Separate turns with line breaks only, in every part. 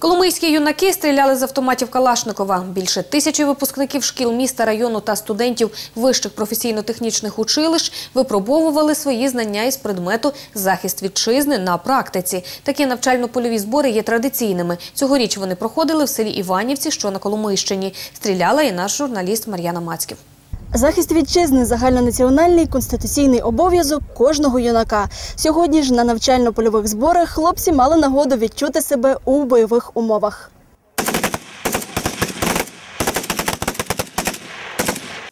Коломийські юнаки стріляли з автоматів Калашникова. Більше тисячі випускників шкіл міста, району та студентів вищих професійно-технічних училищ випробовували свої знання із предмету захист вітчизни на практиці. Такі навчально-польові збори є традиційними. Цьогоріч вони проходили в селі Іванівці, що на Коломийщині. Стріляла і наш журналіст Мар'яна Мацьків.
Захист вітчизни загальнонаціональний конституційний обов'язок кожного юнака. Сьогодні ж на навчально-польових зборах хлопці мали нагоду відчути себе у бойових умовах.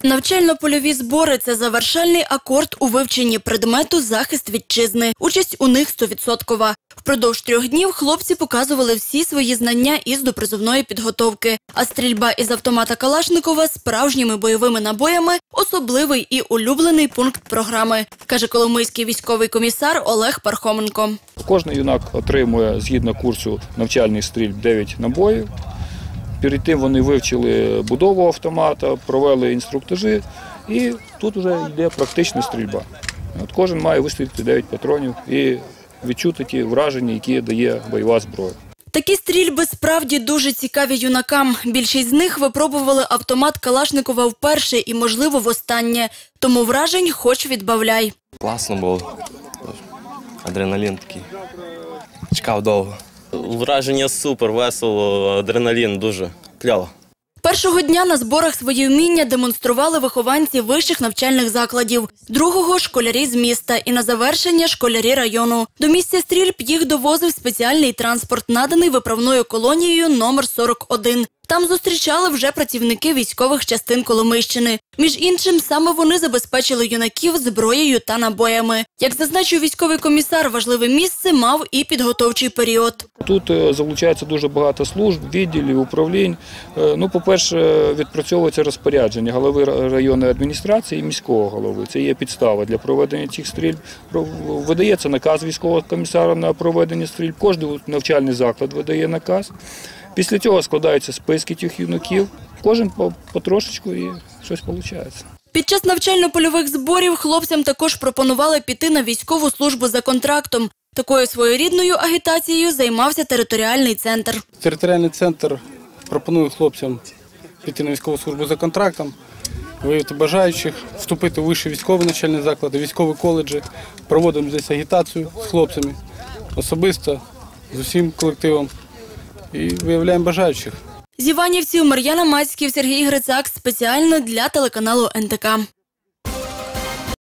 Навчально-польові збори це завершальний акорд у вивченні предмету захист вітчизни. Участь у них 100%. Впродовж трьох днів хлопці показували всі свої знання із допризовної підготовки. А стрільба із автомата Калашникова справжніми бойовими набоями особливий і улюблений пункт програми, каже Коломийський військовий комісар Олег Пархоменко.
Кожен юнак отримує згідно курсу навчальних стрільб 9 набоїв. Перед тим вони вивчили будову автомата, провели інструктажі, і тут вже йде практична стрільба. От кожен має вистрілити 9 патронів і відчути ті враження, які дає бойова зброя.
Такі стрільби справді дуже цікаві юнакам. Більшість з них випробували автомат Калашникова вперше і, можливо, востаннє. Тому вражень хоч відбавляй.
Класно було. Адреналін такий. Чекав довго.
Враження супер, весело, адреналін дуже кльово.
Першого дня на зборах свої вміння демонстрували вихованці вищих навчальних закладів, другого – школярі з міста і на завершення – школярі району. До місця стрільб їх довозив спеціальний транспорт, наданий виправною колонією номер 41. Там зустрічали вже працівники військових частин Коломийщини. Між іншим, саме вони забезпечили юнаків зброєю та набоями. Як зазначив військовий комісар, важливе місце мав і підготовчий період.
Тут е, залучається дуже багато служб, відділів, управлінь. Е, Ну, по-перше, відпрацьовується розпорядження голови районної адміністрації і міського голови. Це є підстава для проведення цих стрільб. Видається наказ військового комісара на проведення стрільб. Кожен навчальний заклад видає наказ. Після цього складаються списки тих юнаків. Кожен по- потрошечку і щось виходить.
Під час навчально-польових зборів хлопцям також пропонували піти на військову службу за контрактом. Такою своєрідною агітацією займався територіальний центр.
Територіальний центр пропонує хлопцям піти на військову службу за контрактом, виявити бажаючих, вступити у вищі військові навчальні заклади, військові коледжі. Проводимо здесь агітацію з хлопцями особисто, з усім колективом і виявляємо бажаючих.
З Іванівців Мар'яна Мацьків, Сергій Грицак спеціально для телеканалу НТК.